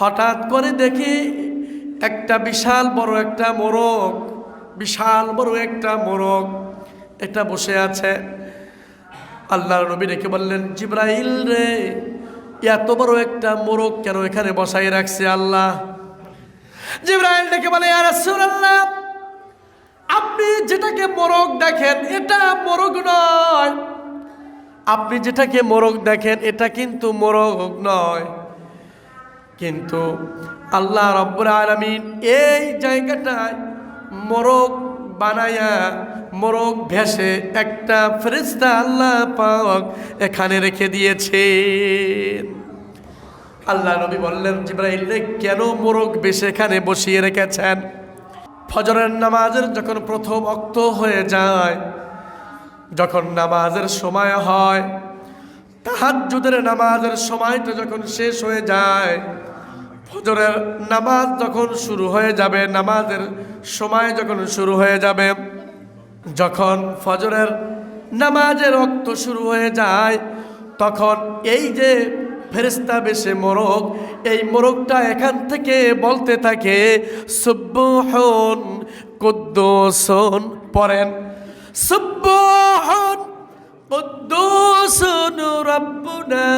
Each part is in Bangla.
হঠাৎ করে দেখি একটা বিশাল বড় একটা মোরগ, বিশাল বড় একটা মোরগ এটা বসে আছে। আল্লাহ নবী রেখে বললেন, জিব্রাইল রে, এত বড় একটা মোরগ কেন এখানে বসাই রাখছে আল্লাহ? জিব্রাইল ডেকে বলে আল্লাহ আপনি যেটাকে মোরগ দেখেন এটা মোরগ নয়। আপনি যেটাকে মোরগ দেখেন এটা কিন্তু মোরগ নয়। কিন্তু আল্লাহ রব্বুর আলমিন এই জায়গাটায় মোরগ বানায়া, মোরগ ভেসে একটা ফেরিস্তা আল্লাহ পাক এখানে রেখে দিয়েছে আল্লাহ নবী বললেন, জিব্রাইল কেন মোরগ বেশে এখানে বসিয়ে রেখেছেন? ফজরের নামাজের যখন প্রথম অক্ত হয়ে যায়, যখন নামাজের সময় হয়, তাহাজ্জুদের নামাজের সময়টা যখন শেষ হয়ে যায় ফজরের নামাজ যখন শুরু হয়ে যাবে, নামাজের সময় যখন শুরু হয়ে যাবে, যখন ফজরের নামাজের রক্ত শুরু হয়ে যায়, তখন এই যে ফেরিস্তা বেশে মোরগ, এই মোরগটা এখান থেকে বলতে থাকে সুব্বহন কুদ্দুসন পড়েন। সুব্বহন কুদ্দুসন রব্বুনা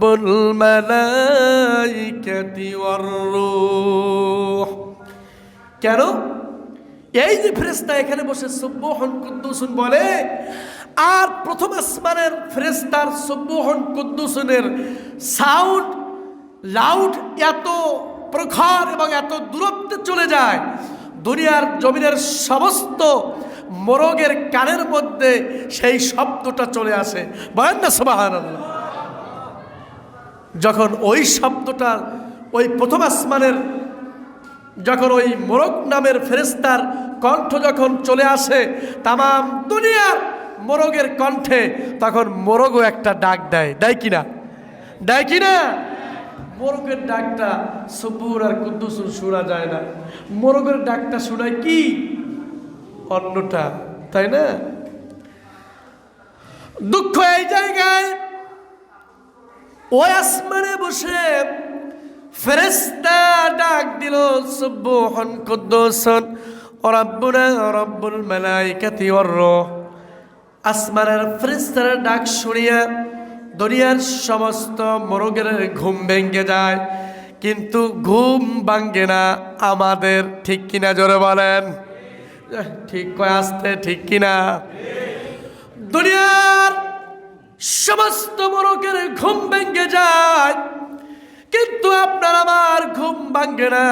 ورب الملائكة والروح কেন এই যে ফেরেস্তা এখানে বসে সুব্বহন কুদ্দুসুন বলে আর প্রথম আসমানের ফেরেস্তার সুব্বহন কুদ্দুসুনের সাউন্ড লাউড এত প্রখর এবং এত দূরত্বে চলে যায় দুনিয়ার জমিনের সমস্ত মোরগের কানের মধ্যে সেই শব্দটা চলে আসে বলেন না সবাহান যখন ওই শব্দটা, ওই প্রথম আসমানের, যখন ওই মোরগ নামের ফেরেস্তার কণ্ঠ যখন চলে আসে তামাম দুনিয়ার মোরগের কণ্ঠে, তখন মোরগও একটা ডাক দেয়। দেয় কিনা দেয় কিনা মোরগের ডাকটা সবুর আর কুদ্দুসুর শোনা যায় না। মোরগের ডাকটা শোনায় কি? অন্যটা, তাই না? দুঃখ এই জায়গায় ওই আসমানে বসে ফেরেস্তা ডাক দিল সুব্বুহন কুদ্দুসন রব্বুনা রব্বুল মালাইকাতি ওয়ার রূহ। আসমানের ফেরেস্তার ডাক শুনিয়া দুনিয়ার সমস্ত মোরগের ঘুম ভেঙে যায়, কিন্তু ঘুম ভাঙ্গে না। আমাদের ঠিক কিনা জোরে বলেন? ঠিক কয় আসতে ঠিক কিনা? দুনিয়ার সমস্ত মোরকের ঘুম ভেঙে যায়। কিন্তু আপনার আমার ঘুম ভাঙ্গে না।